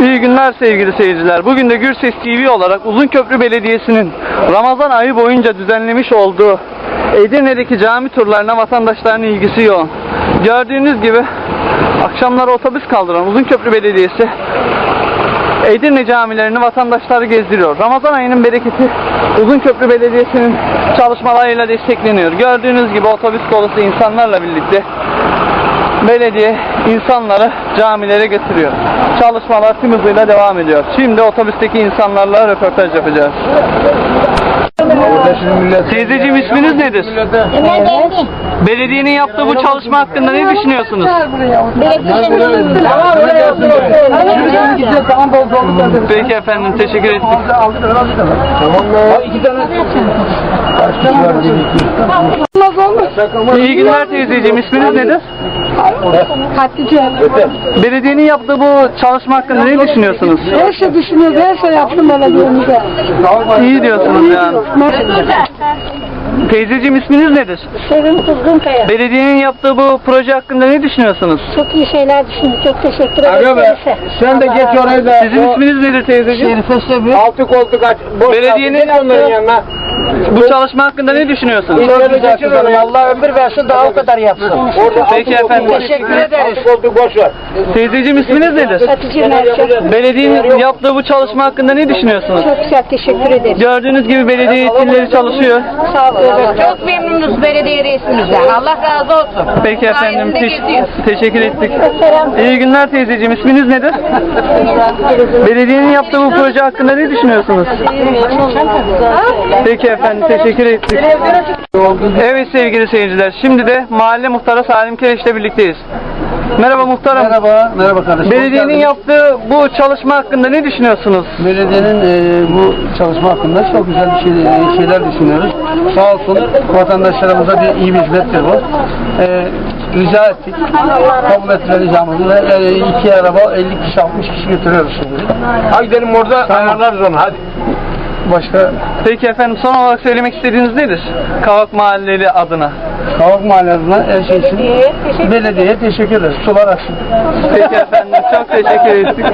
İyi günler sevgili seyirciler. Bugün de Gürses TV olarak Uzunköprü Belediyesi'nin Ramazan ayı boyunca düzenlemiş olduğu Edirne'deki cami turlarına vatandaşların ilgisi yoğun. Gördüğünüz gibi akşamları otobüs kaldıran Uzunköprü Belediyesi Edirne camilerini vatandaşları gezdiriyor. Ramazan ayının bereketi Uzunköprü Belediyesi'nin çalışmalarıyla destekleniyor. Gördüğünüz gibi otobüs dolusu insanlarla birlikte belediye insanları camilere götürüyor. Çalışmalar tüm hızıyla devam ediyor. Şimdi otobüsteki insanlarla röportaj yapacağız. Teyzeciğim isminiz nedir? Belediyenin yaptığı bu çalışma hakkında ne düşünüyorsunuz? Peki efendim teşekkür ettik. İyi günler teyzeciğim isminiz nedir? Hatice. Belediyenin yaptığı bu çalışma hakkında ne düşünüyorsunuz? Her şey düşünüyoruz, her şey yaptım belediyemize. İyi diyorsunuz yani. Teyzeciğim isminiz nedir? Sevim Kuzgun Kaya. Belediyenin yaptığı bu proje hakkında ne düşünüyorsunuz? Çok iyi şeyler düşündü. Çok teşekkür ederim. Neyse. Sen de geç oraya da. Sizin isminiz nedir teyzeciğim? Altı koltuk aç. Boş Belediyenin yaptığı- yanına. Bu çalışma hakkında ne düşünüyorsunuz? Allah ömür versin daha o kadar yapsın. Orada Peki efendim. Teşekkür ederiz. Teyzeciğim isminiz nedir? Hatice Mercan. Belediyenin yaptığı bu çalışma hakkında ne düşünüyorsunuz? Çok güzel teşekkür ederiz. Gördüğünüz gibi belediye yetkilileri çalışıyor. Sağ olun. Çok memnunuz belediye reisimizden. Allah razı olsun. Peki efendim geziyor. teşekkür ettik. İyi günler teyzeciğim isminiz nedir? Belediyenin yaptığı bu proje hakkında ne düşünüyorsunuz? Peki efendim teşekkür ettik. Evet sevgili seyirciler şimdi de mahalle muhtarı Salim Kereş ile birlikteyiz. Merhaba muhtarım. Merhaba. Merhaba kardeşim. Belediyenin yaptığı bu çalışma hakkında ne düşünüyorsunuz? Belediyenin e, bu çalışma hakkında çok güzel bir şey, e, şeyler düşünüyoruz. Sağ olsun vatandaşlarımıza bir iyi bir hizmettir bu. E, rica ettik. Kabul ettiler ricamızı ve e, iki araba 50 kişi 60 kişi götürüyoruz şimdi. Hadi gidelim orada ayarlarız onu hadi. Başka Peki efendim son olarak söylemek istediğiniz nedir? Kavak Mahalleli adına. Kavak Mahallesi'ne her şey için belediyeye teşekkür ederiz. Sular aksın. Peki efendim çok teşekkür ettik.